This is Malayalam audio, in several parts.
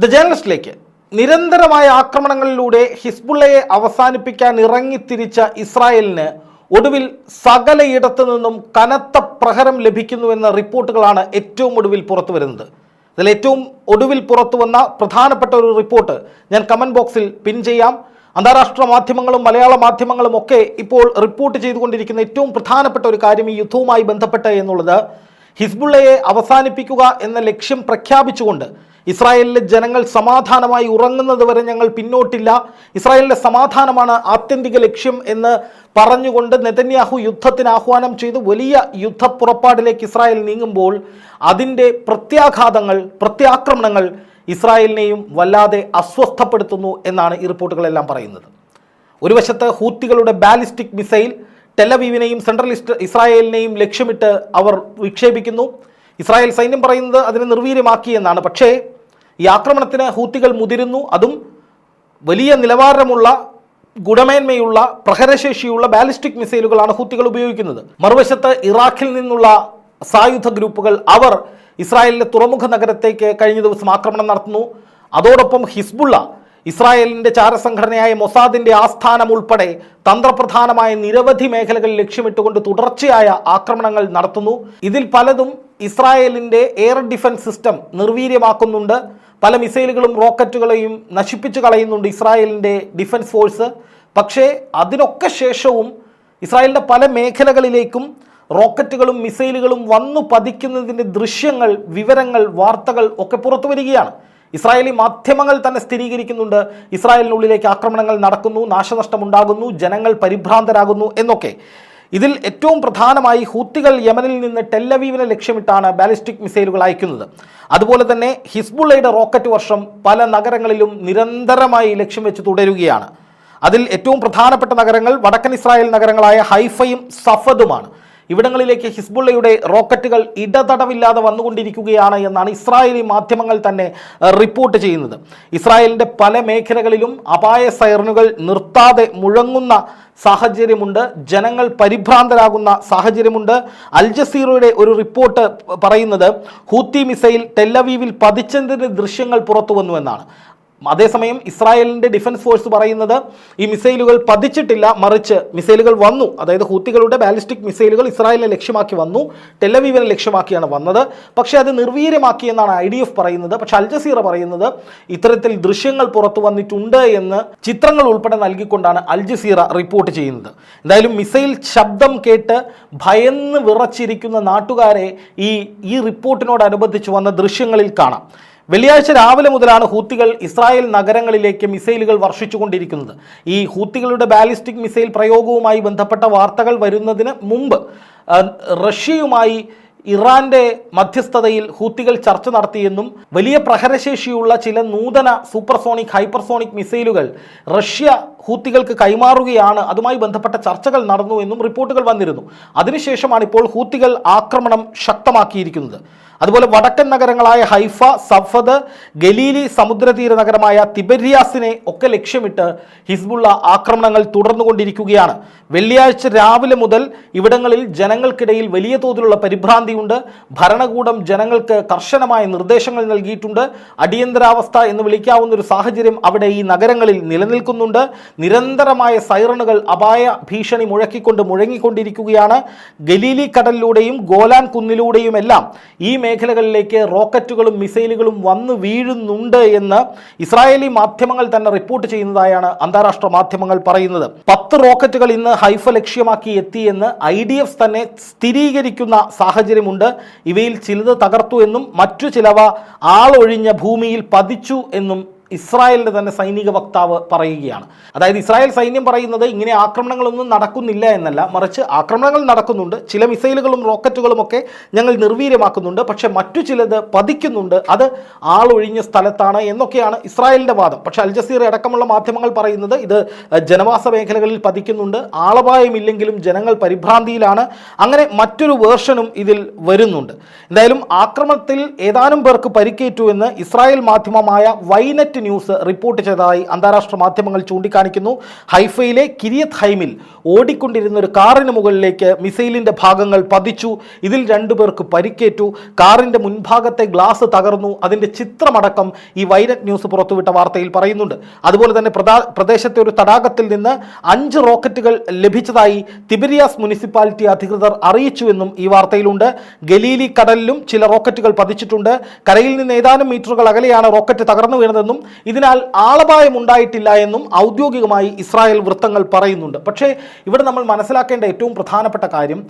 ദ ജേർണലിസ്റ്റിലേക്ക് നിരന്തരമായ ആക്രമണങ്ങളിലൂടെ ഹിസ്ബുള്ളയെ അവസാനിപ്പിക്കാൻ ഇറങ്ങിത്തിരിച്ച ഇസ്രായേലിന് ഒടുവിൽ സകലയിടത്തു നിന്നും കനത്ത പ്രഹരം ലഭിക്കുന്നുവെന്ന റിപ്പോർട്ടുകളാണ് ഏറ്റവും ഒടുവിൽ പുറത്തു വരുന്നത്. ഇതിൽ ഏറ്റവും ഒടുവിൽ പുറത്തു വന്ന പ്രധാനപ്പെട്ട ഒരു റിപ്പോർട്ട് ഞാൻ കമന്റ് ബോക്സിൽ പിൻ ചെയ്യാം. അന്താരാഷ്ട്ര മാധ്യമങ്ങളും മലയാള മാധ്യമങ്ങളും ഒക്കെ ഇപ്പോൾ റിപ്പോർട്ട് ചെയ്തുകൊണ്ടിരിക്കുന്ന ഏറ്റവും പ്രധാനപ്പെട്ട ഒരു കാര്യം ഈ യുദ്ധവുമായി ബന്ധപ്പെട്ട് എന്നുള്ളത് ഹിസ്ബുള്ളയെ അവസാനിപ്പിക്കുക എന്ന ലക്ഷ്യം പ്രഖ്യാപിച്ചുകൊണ്ട് ഇസ്രായേലിലെ ജനങ്ങൾ സമാധാനമായി ഉറങ്ങുന്നത് വരെ ഞങ്ങൾ പിന്നോട്ടില്ല. ഇസ്രായേലിലെ സമാധാനമാണ് ആത്യന്തിക ലക്ഷ്യം എന്ന് പറഞ്ഞുകൊണ്ട് നെതന്യാഹു യുദ്ധത്തിന് ആഹ്വാനം ചെയ്ത്. വലിയ യുദ്ധപ്പുറപ്പാടിലേക്ക് ഇസ്രായേൽ നീങ്ങുമ്പോൾ അതിന്റെ പ്രത്യാഘാതങ്ങൾ പ്രത്യാക്രമണങ്ങൾ ഇസ്രായേലിനെയും വല്ലാതെ അസ്വസ്ഥപ്പെടുത്തുന്നു എന്നാണ് ഈ റിപ്പോർട്ടുകളെല്ലാം പറയുന്നത്. ഒരു വശത്ത് ഹൂത്തികളുടെ ബാലിസ്റ്റിക് മിസൈൽ ടെലവീവിനെയും സെൻട്രൽ ഇസ്രായേലിനെയും ലക്ഷ്യമിട്ട് അവർ വിക്ഷേപിക്കുന്നു. ഇസ്രായേൽ സൈന്യം പറയുന്നത് അതിനെ നിർവീര്യമാക്കി എന്നാണ്. പക്ഷേ ഈ ആക്രമണത്തിന് ഹൂത്തികൾ മുതിരുന്നു. അതും വലിയ നിലവാരമുള്ള ഗുണമേന്മയുള്ള പ്രഹരശേഷിയുള്ള ബാലിസ്റ്റിക് മിസൈലുകളാണ് ഹൂത്തികൾ ഉപയോഗിക്കുന്നത്. മറുവശത്ത് ഇറാഖിൽ നിന്നുള്ള സായുധ ഗ്രൂപ്പുകൾ അവർ ഇസ്രായേലിലെ തുറമുഖ നഗരത്തേക്ക് കഴിഞ്ഞ ദിവസം ആക്രമണം നടത്തുന്നു. അതോടൊപ്പം ഹിസ്ബുള്ള ഇസ്രായേലിന്റെ ചാരസംഘടനയായ മൊസാദിന്റെ ആസ്ഥാനം ഉൾപ്പെടെ തന്ത്രപ്രധാനമായ നിരവധി മേഖലകൾ ലക്ഷ്യമിട്ടുകൊണ്ട് തുടർച്ചയായ ആക്രമണങ്ങൾ നടത്തുന്നു. ഇതിൽ പലതും ഇസ്രായേലിന്റെ എയർ ഡിഫൻസ് സിസ്റ്റം നിർവീര്യമാക്കുന്നുണ്ട്. പല മിസൈലുകളും റോക്കറ്റുകളെയും നശിപ്പിച്ചു കളയുന്നുണ്ട് ഇസ്രായേലിന്റെ ഡിഫൻസ് ഫോഴ്സ്. പക്ഷേ അതിനൊക്കെ ശേഷവും ഇസ്രായേലിന്റെ പല മേഖലകളിലേക്കും റോക്കറ്റുകളും മിസൈലുകളും വന്നു പതിക്കുന്നതിന്റെ ദൃശ്യങ്ങൾ വിവരങ്ങൾ വാർത്തകൾ ഒക്കെ പുറത്തു വരികയാണ്. ഇസ്രായേലി മാധ്യമങ്ങൾ തന്നെ സ്ഥിരീകരിക്കുന്നുണ്ട്. ഇസ്രായേലിനുള്ളിലേക്ക് ആക്രമണങ്ങൾ നടക്കുന്നു നാശനഷ്ടമുണ്ടാകുന്നു ജനങ്ങൾ പരിഭ്രാന്തരാകുന്നു എന്നൊക്കെ. ഇതിൽ ഏറ്റവും പ്രധാനമായി ഹൂത്തികൾ യമനിൽ നിന്ന് ടെല്ലവീവിനെ ലക്ഷ്യമിട്ടാണ് ബാലിസ്റ്റിക് മിസൈലുകൾ അയക്കുന്നത്. അതുപോലെ തന്നെ ഹിസ്ബുള്ളയുടെ റോക്കറ്റ് വർഷം പല നഗരങ്ങളിലും നിരന്തരമായി ലക്ഷ്യം വെച്ച് തുടരുകയാണ്. അതിൽ ഏറ്റവും പ്രധാനപ്പെട്ട നഗരങ്ങൾ വടക്കൻ ഇസ്രായേൽ നഗരങ്ങളായ ഹൈഫയും സഫദുമാണ്. ഇവിടങ്ങളിലേക്ക് ഹിസ്ബുള്ളയുടെ റോക്കറ്റുകൾ ഇടതടവില്ലാതെ വന്നുകൊണ്ടിരിക്കുകയാണ് എന്നാണ് ഇസ്രായേലി മാധ്യമങ്ങൾ തന്നെ റിപ്പോർട്ട് ചെയ്യുന്നത്. ഇസ്രായേലിന്റെ പല മേഖലകളിലും അപായ സൈറനുകൾ നിർത്താതെ മുഴങ്ങുന്ന സാഹചര്യമുണ്ട്. ജനങ്ങൾ പരിഭ്രാന്തരാകുന്ന സാഹചര്യമുണ്ട്. അൽ ജസീറയുടെ ഒരു റിപ്പോർട്ട് പറയുന്നത് ഹൂത്തി മിസൈൽ ടെല്ലവീവിൽ പതിച്ചതിന്റെ ദൃശ്യങ്ങൾ പുറത്തു വന്നു എന്നാണ്. അതേസമയം ഇസ്രായേലിന്റെ ഡിഫൻസ് ഫോഴ്സ് പറയുന്നത് ഈ മിസൈലുകൾ പതിച്ചിട്ടില്ല മറിച്ച് മിസൈലുകൾ വന്നു. അതായത് ഹൂത്തികളുടെ ബാലിസ്റ്റിക് മിസൈലുകൾ ഇസ്രായേലിനെ ലക്ഷ്യമാക്കി വന്നു ടെലവീവിനെ ലക്ഷ്യമാക്കിയാണ് വന്നത്. പക്ഷേ അത് നിർവീര്യമാക്കി എന്നാണ് ഐ ഡി എഫ് പറയുന്നത്. പക്ഷെ അൽ ജസീറ പറയുന്നത് ഇത്തരത്തിൽ ദൃശ്യങ്ങൾ പുറത്തു വന്നിട്ടുണ്ട് എന്ന് ചിത്രങ്ങൾ ഉൾപ്പെടെ നൽകിക്കൊണ്ടാണ് അൽ ജസീറ റിപ്പോർട്ട് ചെയ്യുന്നത്. എന്തായാലും മിസൈൽ ശബ്ദം കേട്ട് ഭയന്ന് വിറച്ചിരിക്കുന്ന നാട്ടുകാരെ ഈ ഈ റിപ്പോർട്ടിനോടനുബന്ധിച്ച് വന്ന ദൃശ്യങ്ങളിൽ കാണാം. വെള്ളിയാഴ്ച രാവിലെ മുതലാണ് ഹൂത്തികൾ ഇസ്രായേൽ നഗരങ്ങളിലേക്ക് മിസൈലുകൾ വർഷിച്ചുകൊണ്ടിരിക്കുന്നത്. ഈ ഹൂത്തികളുടെ ബാലിസ്റ്റിക് മിസൈൽ പ്രയോഗവുമായി ബന്ധപ്പെട്ട വാർത്തകൾ വരുന്നതിന് മുമ്പ് റഷ്യയുമായി ഇറാന്റെ മധ്യസ്ഥതയിൽ ഹൂത്തികൾ ചർച്ച നടത്തിയെന്നും വലിയ പ്രഹരശേഷിയുള്ള ചില നൂതന സൂപ്പർസോണിക് ഹൈപ്പർസോണിക് മിസൈലുകൾ റഷ്യ ഹൂത്തികൾക്ക് കൈമാറുകയാണ്. അതുമായി ബന്ധപ്പെട്ട ചർച്ചകൾ നടന്നു എന്നും റിപ്പോർട്ടുകൾ വന്നിരുന്നു. അതിനുശേഷമാണ് ഇപ്പോൾ ഹൂത്തികൾ ആക്രമണം ശക്തമാക്കിയിരിക്കുന്നത്. അതുപോലെ വടക്കൻ നഗരങ്ങളായ ഹൈഫ സഫദ് ഗലീലി സമുദ്രതീര നഗരമായ തിബരിയാസിനെ ഒക്കെ ലക്ഷ്യമിട്ട് ഹിസ്ബുള്ള ആക്രമണങ്ങൾ തുടർന്നുകൊണ്ടിരിക്കുകയാണ്. വെള്ളിയാഴ്ച രാവിലെ മുതൽ ഇവിടങ്ങളിൽ ജനങ്ങൾക്കിടയിൽ വലിയ തോതിലുള്ള പരിഭ്രാന്തിയുണ്ട്. ഭരണകൂടം ജനങ്ങൾക്ക് കർശനമായ നിർദ്ദേശങ്ങൾ നൽകിയിട്ടുണ്ട്. അടിയന്തരാവസ്ഥ എന്ന് വിളിക്കാവുന്ന ഒരു സാഹചര്യം അവിടെ ഈ നഗരങ്ങളിൽ നിലനിൽക്കുന്നുണ്ട്. നിരന്തരമായ സൈറണുകൾ അപായ ഭീഷണി മുഴക്കിക്കൊണ്ട് മുഴങ്ങിക്കൊണ്ടിരിക്കുകയാണ്. ഗലീലി കടലിലൂടെയും ഗോലാൻ കുന്നിലൂടെയും എല്ലാം ഈ മേഖലകളിലേക്ക് റോക്കറ്റുകളും മിസൈലുകളും വന്ന് വീഴുന്നുണ്ട് എന്ന് ഇസ്രായേലി മാധ്യമങ്ങൾ തന്നെ റിപ്പോർട്ട് ചെയ്യുന്നതായാണ് അന്താരാഷ്ട്ര മാധ്യമങ്ങൾ പറയുന്നത്. പത്ത് റോക്കറ്റുകൾ ഇന്ന് ഹൈഫ ലക്ഷ്യമാക്കി എത്തിയെന്ന് ഐ ഡി എഫ് തന്നെ സ്ഥിരീകരിക്കുന്ന സാഹചര്യമുണ്ട്. ഇവയിൽ ചിലത് തകർത്തു എന്നും മറ്റു ചിലവ ആളൊഴിഞ്ഞ ഭൂമിയിൽ പതിച്ചു എന്നും ഇസ്രായേലിന്റെ തന്നെ സൈനിക വക്താവ് പറയുകയാണ്. അതായത് ഇസ്രായേൽ സൈന്യം പറയുന്നത് ഇങ്ങനെ ആക്രമണങ്ങളൊന്നും നടക്കുന്നില്ല എന്നല്ല. മറിച്ച് ആക്രമണങ്ങൾ നടക്കുന്നുണ്ട്. ചില മിസൈലുകളും റോക്കറ്റുകളും ഒക്കെ ഞങ്ങൾ നിർവീര്യമാക്കുന്നുണ്ട്. പക്ഷേ മറ്റു ചിലത് പതിക്കുന്നുണ്ട്. അത് ആളൊഴിഞ്ഞ സ്ഥലത്താണ് എന്നൊക്കെയാണ് ഇസ്രായേലിന്റെ വാദം. പക്ഷേ അൽ ജസീറ അടക്കമുള്ള മാധ്യമങ്ങൾ പറയുന്നത് ഇത് ജനവാസ മേഖലകളിൽ പതിക്കുന്നുണ്ട്. ആളപായമില്ലെങ്കിലും ജനങ്ങൾ പരിഭ്രാന്തിയിലാണ്. അങ്ങനെ മറ്റൊരു വേർഷനും ഇതിൽ വരുന്നുണ്ട്. എന്തായാലും ആക്രമണത്തിൽ ഏതാനും പേർക്ക് പരിക്കേറ്റു എന്ന് ഇസ്രായേൽ മാധ്യമമായ വൈനറ്റ് വൈനറ്റ് ന്യൂസ് റിപ്പോർട്ട് ചെയ്തതായി അന്താരാഷ്ട്ര മാധ്യമങ്ങൾ ചൂണ്ടിക്കാണിക്കുന്നു. ഹൈഫയിലെ കിരിയത് ഹൈമിൽ ഓടിക്കൊണ്ടിരുന്ന ഒരു കാറിന് മുകളിലേക്ക് മിസൈലിന്റെ ഭാഗങ്ങൾ പതിച്ചു. ഇതിൽ രണ്ടുപേർക്ക് പരിക്കേറ്റു. കാറിന്റെ മുൻഭാഗത്തെ ഗ്ലാസ് തകർന്നു. അതിന്റെ ചിത്രമടക്കം ഈ വൈനറ്റ് ന്യൂസ് പുറത്തുവിട്ട വാർത്തയിൽ പറയുന്നുണ്ട്. അതുപോലെ തന്നെ പ്രദേശത്തെ ഒരു തടാകത്തിൽ നിന്ന് അഞ്ച് റോക്കറ്റുകൾ ലഭിച്ചതായി തിബിരിയാസ് മുനിസിപ്പാലിറ്റി അധികൃതർ അറിയിച്ചുവെന്നും ഈ വാർത്തയിലുണ്ട്. ഗലീലി കടലിലും ചില റോക്കറ്റുകൾ പതിച്ചിട്ടുണ്ട്. കരയിൽ നിന്ന് ഏതാനും മീറ്ററുകൾ അകലെയാണ് റോക്കറ്റ് തകർന്നു വീണതെന്നും ഇതിനാൽ ആളപായം ഉണ്ടായിട്ടില്ല എന്നും ഔദ്യോഗികമായി ഇസ്രായേൽ വൃത്തങ്ങൾ പറയുന്നുണ്ട്. പക്ഷേ ഇവിടെ നമ്മൾ മനസ്സിലാക്കേണ്ട ഏറ്റവും പ്രധാനപ്പെട്ട കാര്യം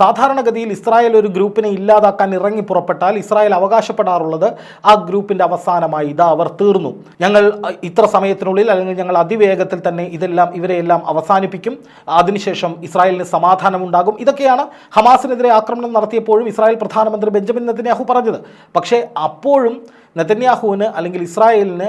സാധാരണഗതിയിൽ ഇസ്രായേൽ ഒരു ഗ്രൂപ്പിനെ ഇല്ലാതാക്കാൻ ഇറങ്ങി പുറപ്പെട്ടാൽ ഇസ്രായേൽ അവകാശപ്പെടാറുള്ളത് ആ ഗ്രൂപ്പിന്റെ അവസാനമായി ഇതാ അവർ തീർന്നു. ഞങ്ങൾ ഇത്ര സമയത്തിനുള്ളിൽ അല്ലെങ്കിൽ ഞങ്ങൾ അതിവേഗത്തിൽ തന്നെ ഇതെല്ലാം ഇവരെയെല്ലാം അവസാനിപ്പിക്കും. അതിനുശേഷം ഇസ്രായേലിന് സമാധാനം ഉണ്ടാകും ഇതൊക്കെയാണ് ഹമാസിനെതിരെ ആക്രമണം നടത്തിയപ്പോഴും ഇസ്രായേൽ പ്രധാനമന്ത്രി ബെഞ്ചമിൻ നെതന്യാഹു പറഞ്ഞത്. പക്ഷേ അപ്പോഴും നെതന്യാഹുവിന് അല്ലെങ്കിൽ ഇസ്രായേലിന്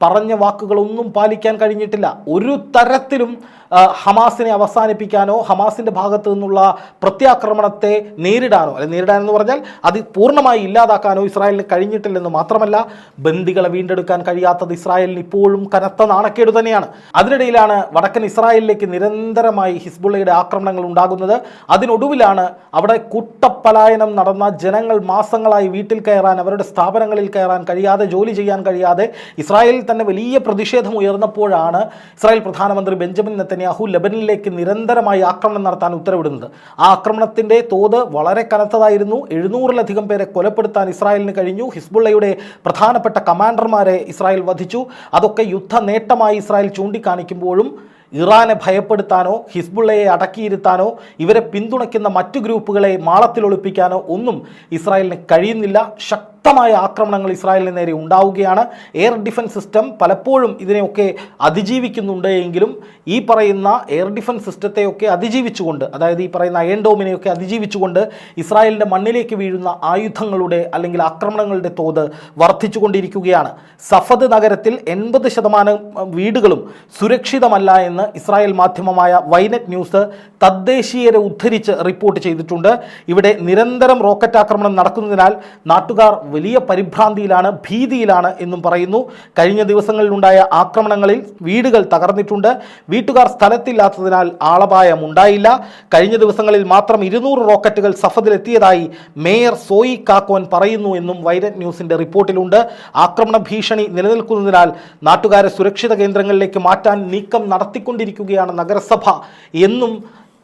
പറഞ്ഞ വാക്കുകളൊന്നും പാലിക്കാൻ കഴിഞ്ഞിട്ടില്ല. ഒരു തരത്തിലും ഹമാസിനെ അവസാനിപ്പിക്കാനോ ഹമാസിന്റെ ഭാഗത്തു നിന്നുള്ള പ്രത്യാക്രമണത്തെ നേരിടാനോ അല്ലെങ്കിൽ നേരിടാനെന്ന് പറഞ്ഞാൽ അത് പൂർണമായി ഇല്ലാതാക്കാനോ ഇസ്രായേലിന് കഴിഞ്ഞിട്ടില്ലെന്ന് മാത്രമല്ല ബന്ദികളെ വീണ്ടെടുക്കാൻ കഴിയാത്തത് ഇസ്രായേലിന് ഇപ്പോഴും കനത്ത നാണക്കേട് തന്നെയാണ്. അതിനിടയിലാണ് വടക്കൻ ഇസ്രായേലിലേക്ക് നിരന്തരമായി ഹിസ്ബുള്ളയുടെ ആക്രമണങ്ങൾ ഉണ്ടാകുന്നത്. അതിനൊടുവിലാണ് അവിടെ കൂട്ടപ്പലായനം നടന്ന ജനങ്ങൾ മാസങ്ങളായി വീട്ടിൽ കയറാൻ അവരുടെ സ്ഥാപനങ്ങളിൽ കയറാൻ കഴിയാതെ ജോലി ചെയ്യാൻ കഴിയാതെ ഇസ്രായേലിൽ തന്നെ വലിയ പ്രതിഷേധം ഉയർന്നപ്പോഴാണ് ഇസ്രായേൽ പ്രധാനമന്ത്രി ബെഞ്ചമിൻ നെത്തന്യാഹു ലബനിലേക്ക് നിരന്തരമായി ആക്രമണം നടത്താൻ ഉത്തരവിടുന്നത്. ആ ആക്രമണത്തിന്റെ തോത് വളരെ കനത്തതായിരുന്നു. എഴുന്നൂറിലധികം പേരെ കൊലപ്പെടുത്താൻ ഇസ്രായേലിന് കഴിഞ്ഞു. ഹിസ്ബുള്ളയുടെ പ്രധാനപ്പെട്ട കമാൻഡർമാരെ ഇസ്രായേൽ വധിച്ചു. അതൊക്കെ യുദ്ധ നേട്ടമായി ഇസ്രായേൽ ചൂണ്ടിക്കാണിക്കുമ്പോഴും ഇറാനെ ഭയപ്പെടുത്താനോ ഹിസ്ബുള്ളയെ അടക്കിയിരുത്താനോ ഇവരെ പിന്തുണയ്ക്കുന്ന മറ്റു ഗ്രൂപ്പുകളെ മാളത്തിലൊളിപ്പിക്കാനോ ഒന്നും ഇസ്രായേലിന് കഴിയുന്നില്ല. ശക്തമായ ആക്രമണങ്ങൾ ഇസ്രായേലിന് നേരെ ഉണ്ടാവുകയാണ്. എയർ ഡിഫൻസ് സിസ്റ്റം പലപ്പോഴും ഇതിനെയൊക്കെ അതിജീവിക്കുന്നുണ്ട് എങ്കിലും ഈ പറയുന്ന എയർ ഡിഫൻസ് സിസ്റ്റത്തെയൊക്കെ അതിജീവിച്ചുകൊണ്ട് അതായത് ഈ പറയുന്ന അയൺ ഡോമിനെയൊക്കെ അതിജീവിച്ചുകൊണ്ട് ഇസ്രായേലിന്റെ മണ്ണിലേക്ക് വീഴുന്ന ആയുധങ്ങളുടെ അല്ലെങ്കിൽ ആക്രമണങ്ങളുടെ തോത് വർദ്ധിച്ചുകൊണ്ടിരിക്കുകയാണ്. സഫദ് നഗരത്തിൽ എൺപത് ശതമാനം വീടുകളും സുരക്ഷിതമല്ല എന്ന് ഇസ്രായേൽ മാധ്യമമായ വൈനറ്റ് ന്യൂസ് തദ്ദേശീയരെ ഉദ്ധരിച്ച് റിപ്പോർട്ട് ചെയ്തിട്ടുണ്ട്. ഇവിടെ നിരന്തരം റോക്കറ്റ് ആക്രമണം നടക്കുന്നതിനാൽ നാട്ടുകാർ വലിയ പരിഭ്രാന്തിയിലാണ് ഭീതിയിലാണ് എന്നും പറയുന്നു. കഴിഞ്ഞ ദിവസങ്ങളിലുണ്ടായ ആക്രമണങ്ങളിൽ വീടുകൾ തകർന്നിട്ടുണ്ട്. വീട്ടുകാർ സ്ഥലത്തില്ലാത്തതിനാൽ ആളപായം ഉണ്ടായില്ല കഴിഞ്ഞ ദിവസങ്ങളിൽ മാത്രം ഇരുന്നൂറ് റോക്കറ്റുകൾ സഫദിലെത്തിയതായി മേയർ സോയി കാക്കോൻ പറയുന്നു എന്നും വൈരറ്റ് ന്യൂസിന്റെ റിപ്പോർട്ടിലുണ്ട്. ആക്രമണ ഭീഷണി നിലനിൽക്കുന്നതിനാൽ നാട്ടുകാരെ സുരക്ഷിത കേന്ദ്രങ്ങളിലേക്ക് മാറ്റാൻ നീക്കം നടത്തിക്കൊണ്ടിരിക്കുകയാണ് നഗരസഭ എന്നും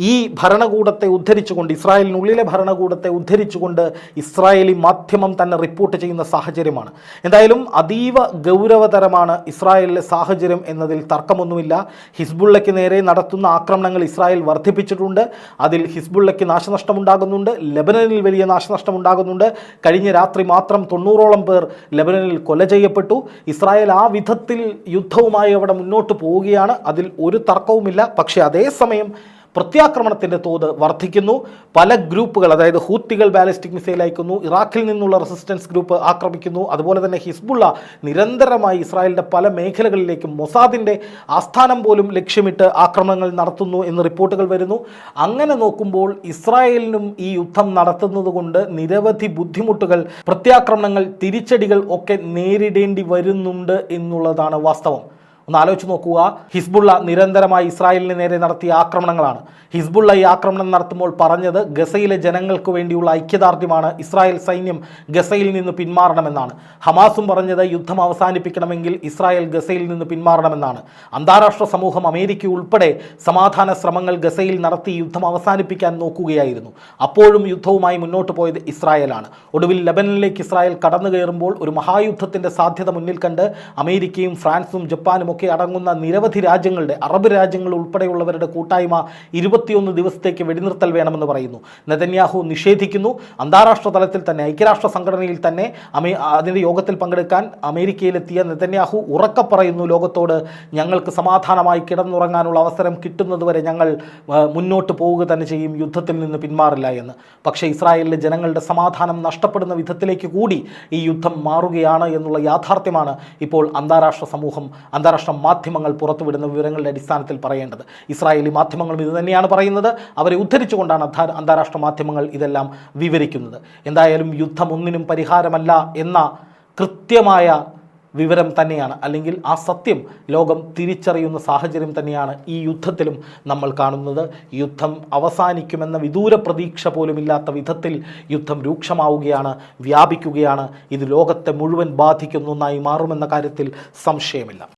ഈ ഭരണകൂടത്തെ ഉദ്ധരിച്ചുകൊണ്ട് ഇസ്രായേലിനുള്ളിലെ ഭരണകൂടത്തെ ഉദ്ധരിച്ചുകൊണ്ട് ഇസ്രായേലി മാധ്യമം തന്നെ റിപ്പോർട്ട് ചെയ്യുന്ന സാഹചര്യമാണ്. എന്തായാലും അതീവ ഗൗരവതരമാണ് ഇസ്രായേലിലെ സാഹചര്യം എന്നതിൽ തർക്കമൊന്നുമില്ല. ഹിസ്ബുള്ളയ്ക്ക് നേരെ നടത്തുന്ന ആക്രമണങ്ങൾ ഇസ്രായേൽ വർദ്ധിപ്പിച്ചിട്ടുണ്ട്. അതിൽ ഹിസ്ബുള്ളയ്ക്ക് നാശനഷ്ടമുണ്ടാകുന്നുണ്ട്. ലബനനിൽ വലിയ നാശനഷ്ടമുണ്ടാകുന്നുണ്ട്. കഴിഞ്ഞ രാത്രി മാത്രം തൊണ്ണൂറോളം പേർ ലബനനിൽ കൊല ചെയ്യപ്പെട്ടു. ഇസ്രായേൽ ആ വിധത്തിൽ യുദ്ധവുമായി അവിടെ മുന്നോട്ട് പോവുകയാണ്. അതിൽ ഒരു തർക്കവുമില്ല. പക്ഷേ അതേസമയം പ്രത്യാക്രമണത്തിന്റെ തോത് വർദ്ധിക്കുന്നു. പല ഗ്രൂപ്പുകൾ അതായത് ഹൂത്തികൾ ബാലിസ്റ്റിക് മിസൈൽ അയക്കുന്നു. ഇറാഖിൽ നിന്നുള്ള റെസിസ്റ്റൻസ് ഗ്രൂപ്പ് ആക്രമിക്കുന്നു. അതുപോലെ തന്നെ ഹിസ്ബുള്ള നിരന്തരമായി ഇസ്രായേലിന്റെ പല മേഖലകളിലേക്കും മൊസാദിന്റെ ആസ്ഥാനം പോലും ലക്ഷ്യമിട്ട് ആക്രമണങ്ങൾ നടത്തുന്നു എന്ന് റിപ്പോർട്ടുകൾ വരുന്നു. അങ്ങനെ നോക്കുമ്പോൾ ഇസ്രായേലിനും ഈ യുദ്ധം നടത്തുന്നതുകൊണ്ട് നിരവധി ബുദ്ധിമുട്ടുകൾ പ്രത്യാക്രമണങ്ങൾ തിരിച്ചടികൾ ഒക്കെ നേരിടേണ്ടി വരുന്നുണ്ട് എന്നുള്ളതാണ് വാസ്തവം. ഒന്ന് ആലോചിച്ച് നോക്കുക. ഹിസ്ബുള്ള നിരന്തരമായി ഇസ്രായേലിന് നേരെ നടത്തിയ ആക്രമണങ്ങളാണ്. ഹിസ്ബുള്ള ഈ ആക്രമണം നടത്തുമ്പോൾ പറഞ്ഞത് ഗസയിലെ ജനങ്ങൾക്ക് വേണ്ടിയുള്ള ഐക്യദാർഢ്യമാണ് ഇസ്രായേൽ സൈന്യം ഗസയിൽ നിന്ന് പിന്മാറണമെന്നാണ്. ഹമാസും പറഞ്ഞത് യുദ്ധം അവസാനിപ്പിക്കണമെങ്കിൽ ഇസ്രായേൽ ഗസയിൽ നിന്ന് പിന്മാറണമെന്നാണ്. അന്താരാഷ്ട്ര സമൂഹം അമേരിക്ക ഉൾപ്പെടെ സമാധാന ശ്രമങ്ങൾ ഗസയിൽ നടത്തി യുദ്ധം അവസാനിപ്പിക്കാൻ നോക്കുകയായിരുന്നു. അപ്പോഴും യുദ്ധവുമായി മുന്നോട്ട് പോയത് ഇസ്രായേലാണ്. ഒടുവിൽ ലെബനനിലേക്ക് ഇസ്രായേൽ കടന്നു കയറുമ്പോൾ ഒരു മഹായുദ്ധത്തിന്റെ സാധ്യത മുന്നിൽ കണ്ട് അമേരിക്കയും ഫ്രാൻസും ജപ്പാനും ഒക്കെ അടങ്ങുന്ന നിരവധി രാജ്യങ്ങളുടെ അറബ് രാജ്യങ്ങൾ ഉൾപ്പെടെയുള്ളവരുടെ കൂട്ടായ്മ ഇരുപത്തിയൊന്ന് ദിവസത്തേക്ക് വെടിനിർത്തൽ വേണമെന്ന് പറയുന്നു. നെതന്യാഹു നിഷേധിക്കുന്നു. അന്താരാഷ്ട്ര തലത്തിൽ തന്നെ ഐക്യരാഷ്ട്ര സംഘടനയിൽ തന്നെ അമേ അതിന്റെ യോഗത്തിൽ പങ്കെടുക്കാൻ അമേരിക്കയിലെത്തിയ നെതന്യാഹു ഉറക്കെ പറയുന്നു ലോകത്തോട് ഞങ്ങൾക്ക് സമാധാനമായി കിടന്നുറങ്ങാനുള്ള അവസരം കിട്ടുന്നതുവരെ ഞങ്ങൾ മുന്നോട്ട് പോവുക തന്നെ ചെയ്യും. യുദ്ധത്തിൽ നിന്ന് പിന്മാറില്ല എന്ന്. പക്ഷേ ഇസ്രായേലിലെ ജനങ്ങളുടെ സമാധാനം നഷ്ടപ്പെടുന്ന വിധത്തിലേക്ക് കൂടി ഈ യുദ്ധം മാറുകയാണ് എന്നുള്ള യാഥാർത്ഥ്യമാണ് ഇപ്പോൾ അന്താരാഷ്ട്ര സമൂഹം അന്താരാഷ്ട്ര മാധ്യമങ്ങൾ പുറത്തുവിടുന്ന വിവരങ്ങളുടെ അടിസ്ഥാനത്തിൽ പറയേണ്ടത്. ഇസ്രായേലി മാധ്യമങ്ങളും ഇതുതന്നെയാണ് പറയുന്നത്. അവരെ ഉദ്ധരിച്ചുകൊണ്ടാണ് അന്താരാഷ്ട്ര മാധ്യമങ്ങൾ ഇതെല്ലാം വിവരിക്കുന്നത്. എന്തായാലും യുദ്ധം ഒന്നിനും പരിഹാരമല്ല എന്ന കൃത്യമായ വിവരം തന്നെയാണ്. അല്ലെങ്കിൽ ആ സത്യം ലോകം തിരിച്ചറിയുന്ന സാഹചര്യം തന്നെയാണ് ഈ യുദ്ധത്തിലും നമ്മൾ കാണുന്നത്. യുദ്ധം അവസാനിക്കുമെന്ന വിദൂര പ്രതീക്ഷ പോലുമില്ലാത്ത വിധത്തിൽ യുദ്ധം രൂക്ഷമാവുകയാണ് വ്യാപിക്കുകയാണ്. ഇത് ലോകത്തെ മുഴുവൻ ബാധിക്കുന്ന ഒന്നായി മാറുമെന്ന കാര്യത്തിൽ സംശയമില്ല.